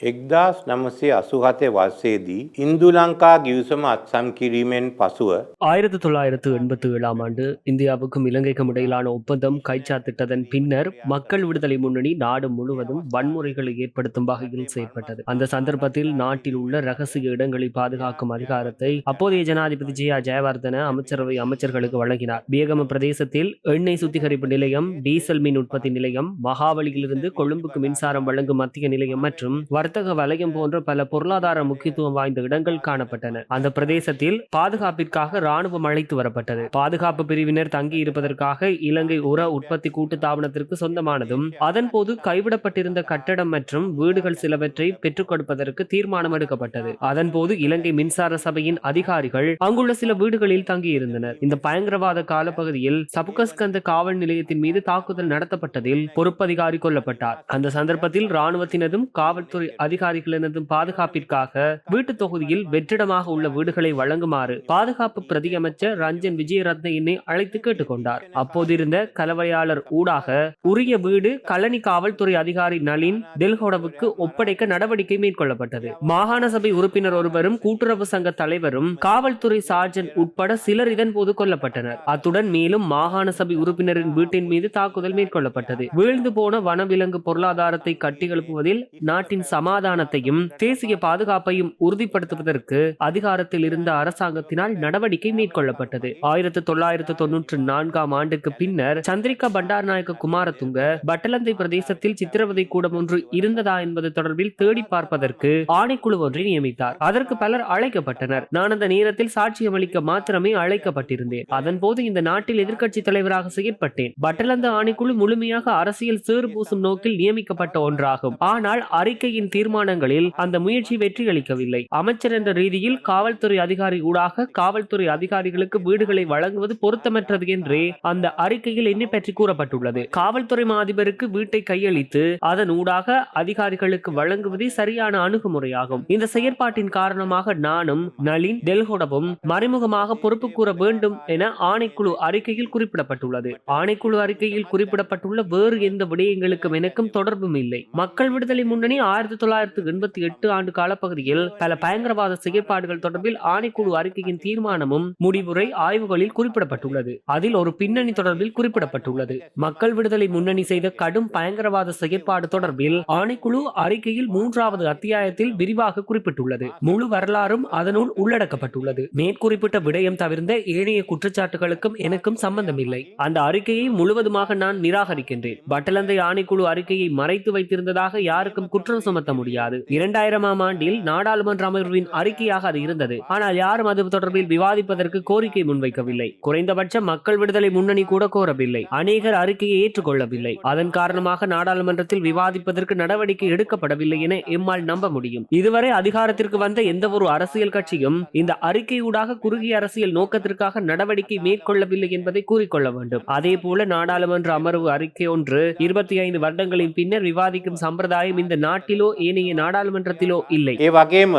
එක්දස් නමසේ අසුහතය වස්සේදී ඉන්දු ලංකා ගිවිසම අත්සම් කිරීමෙන් පසුව ஆயிரத்தி தொள்ளாயிரத்து எண்பத்தி ஏழாம் ஆண்டு இந்தியாவுக்கும் இலங்கைக்கும் இடையிலான ஒப்பந்தம் கைச்சாத்திட்டதன் பின்னர் மக்கள் விடுதலை முன்னணி நாடு முழுவதும் வன்முறைகளை ஏற்படுத்தும் வகையில் செயற்பட்டது அந்த சந்தர்ப்பத்தில் நாட்டில் உள்ள ரகசிய இடங்களை பாதுகாக்கும் அதிகாரத்தை அப்போதைய ஜனாதிபதி ஜெயா ஜெயவர்தன அமைச்சரவை அமைச்சர்களுக்கு வழங்கினார் பியகம பிரதேசத்தில் எண்ணெய் சுத்திகரிப்பு நிலையம் டீசல் மின் உற்பத்தி நிலையம் மகாவலியிலிருந்து கொழும்புக்கு மின்சாரம் வழங்கும் மத்திய நிலையம் மற்றும் வர்த்தக வலயம் போன்ற பல பொருளாதார முக்கியத்துவம் வாய்ந்த இடங்கள் காணப்பட்டன. அந்த பிரதேசத்தில் பாதுகாப்பிற்காக ராணுவம் அழைத்து வரப்பட்டது. பாதுகாப்பு பிரிவினர் தங்கி இருப்பதற்காக இலங்கை உர உற்பத்தி கூட்டு தாபனத்திற்கு சொந்தமானதும் அதன் போது கைவிடப்பட்டிருந்த கட்டடம் மற்றும் வீடுகள் சிலவற்றை பெற்றுக் கொடுப்பதற்கு தீர்மானம் எடுக்கப்பட்டது. அதன் போது இலங்கை மின்சார சபையின் அதிகாரிகள் அங்குள்ள சில வீடுகளில் தங்கியிருந்தனர். இந்த பயங்கரவாத காலப்பகுதியில் சபுகஸ்கந்த காவல் நிலையத்தின் மீது தாக்குதல் நடத்தப்பட்டதில் பொறுப்பதிகாரி கொல்லப்பட்டார். அந்த சந்தர்ப்பத்தில் ராணுவத்தினதும் காவல்துறை அதிகாரிகளினதும் பாதுகாப்பிற்காக வீட்டு தொகுதியில் வெற்றிடமாக உள்ள வீடுகளை வழங்குமாறு பாதுகாப்பு பிரதியமைச்சர் ரஞ்சன் விஜயரத்னையினை அழைத்து கேட்டுக்கொண்டார். அப்போதிருந்த கலவையாளர் ஊடாக உரிய வீடு கலனி காவல்துறை அதிகாரி நளின் தெல்கோடவுக்கு ஒப்படைக்க நடவடிக்கை மேற்கொள்ளப்பட்டது. மாகாண சபை உறுப்பினர் ஒருவரும் கூட்டுறவு சங்க தலைவரும் காவல்துறை சார்ஜன் உட்பட சிலர் இதன் போது கொல்லப்பட்டனர். அத்துடன் மேலும் மாகாண சபை உறுப்பினரின் வீட்டின் மீது தாக்குதல் மேற்கொள்ளப்பட்டது. வீழ்ந்து போன வனவிலங்கு பொருளாதாரத்தை கட்டியெழுப்புவதில் நாட்டின் சம சமாதானத்தையும் தேசிய பாதுகாப்பையும் உறுதிப்படுத்துவதற்கு அதிகாரத்தில் இருந்த அரசாங்கத்தினால் நடவடிக்கை மேற்கொள்ளப்பட்டது. ஆயிரத்தி தொள்ளாயிரத்து தொன்னூற்று நான்காம் ஆண்டுக்கு பின்னர் சந்திரிகா பண்டாரநாயக்க குமாரதுங்க பட்டலந்தை பிரதேசத்தில் சித்திரவதை கூடம் ஒன்று இருந்ததா என்பது தொடர்பில் தேடி பார்ப்பதற்கு ஆணைக்குழு ஒன்றை நியமித்தார். அதற்கு பலர் அழைக்கப்பட்டனர். நான் அந்த நேரத்தில் சாட்சியம் அளிக்க மாத்திரமே அழைக்கப்பட்டிருந்தேன். அதன் போது இந்த நாட்டில் எதிர்க்கட்சி தலைவராக செயற்பட்டேன். பட்டலந்த ஆணைக்குழு முழுமையாக அரசியல் சேறு பூசும் நோக்கில் நியமிக்கப்பட்ட ஒன்றாகும். ஆனால் அறிக்கையின் தீர்மானங்களில் அந்த முயற்சி வெற்றியளிக்கவில்லை அமைச்சர் என்ற ரீதியில் காவல்துறை அதிகாரி ஊடாக காவல்துறை அதிகாரிகளுக்கு வீடுகளை வழங்குவது பொருத்தமற்றது என்றே அந்த அறிக்கையில் எண்ணி பற்றி கூறப்பட்டுள்ளது. காவல்துறை மாதிபருக்கு வீட்டை கையளித்து அதன் ஊடாக அதிகாரிகளுக்கு வழங்குவதே சரியான அணுகுமுறையாகும். இந்த செயற்பாட்டின் காரணமாக நானும் நளின் டெல்ஹோடவும் மறைமுகமாக பொறுப்பு கூற வேண்டும் என ஆணைக்குழு அறிக்கையில் குறிப்பிடப்பட்டுள்ளது. ஆணைக்குழு அறிக்கையில் குறிப்பிடப்பட்டுள்ள வேறு எந்த விடயங்களுக்கும் எனக்கும் தொடர்பும் இல்லை. மக்கள் விடுதலை முன்னணி ஆயிரத்தி தொள்ளாயிரத்து எண்பத்தி எட்டு ஆண்டு காலப்பகுதியில் பல பயங்கரவாத செயற்பாடுகள் தொடர்பில் ஆணைக்குழு அறிக்கையின் தீர்மானமும் முடிவுரை ஆய்வுகளில் குறிப்பிடப்பட்டுள்ளது. அதில் ஒரு பின்னணி தொடர்பில் குறிப்பிடப்பட்டுள்ளது. மக்கள் விடுதலை முன்னணி செய்த கடும் பயங்கரவாத செயற்பாடு தொடர்பில் ஆணைக்குழு அறிக்கையில் மூன்றாவது அத்தியாயத்தில் விரிவாக குறிப்பிட்டுள்ளது. முழு வரலாறும் அதனுள் உள்ளடக்கப்பட்டுள்ளது. மேற்குறிப்பிட்ட விடயம் தவிர்ந்த ஏனைய குற்றச்சாட்டுகளுக்கும் எனக்கும் சம்பந்தமில்லை. அந்த அறிக்கையை முழுவதுமாக நான் நிராகரிக்கின்றேன். பட்டலந்தை ஆணைக்குழு அறிக்கையை மறைத்து வைத்திருந்ததாக யாருக்கும் குற்றம் சுமத்த முடியாது. இரண்டாயிரமாம் ஆண்டில் நாடாளுமன்ற அமர்வின் அறிக்கையாக அது இருந்தது. ஆனால் யாரும் அது தொடர்பில் விவாதிப்பதற்கு கோரிக்கை முன்வைக்கவில்லை. குறைந்தபட்ச மக்கள் விடுதலை முன்னணி கூட கோரவில்லை. அநேகர் அறிக்கையை ஏற்றுக்கொள்ளவில்லை. அதன் காரணமாக நாடாளுமன்றத்தில் விவாதிப்பதற்கு நடவடிக்கை எடுக்கப்படவில்லை என எம்மால் நம்ப முடியும். இதுவரை அதிகாரத்திற்கு வந்த எந்த ஒரு அரசியல் கட்சியும் இந்த அறிக்கையூடாக குறுகிய அரசியல் நோக்கத்திற்காக நடவடிக்கை மேற்கொள்ளவில்லை என்பதை கூறிக்கொள்ள வேண்டும். அதே போல நாடாளுமன்ற அமர்வு அறிக்கை ஒன்று இருபத்தி ஐந்து வருடங்களின் பின்னர் விவாதிக்கும் சம்பிரதாயம் இந்த நாட்டிலோ ஏனைய நாடாளுமன்றத்திலோ இல்லை ඒ වගේම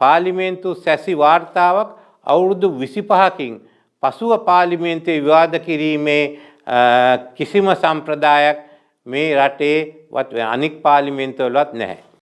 පාලිමේන්තු සැසි වාර්තාවක් අවුරුදු විසිපහකින් පසුව පාලිමේන්තුවේ විවාද කිරීමේ අ, කිසිම සම්ප්‍රදායක් මේ රටේ වත් අනික් පාලිමේන්තුවලවත් නැහැ.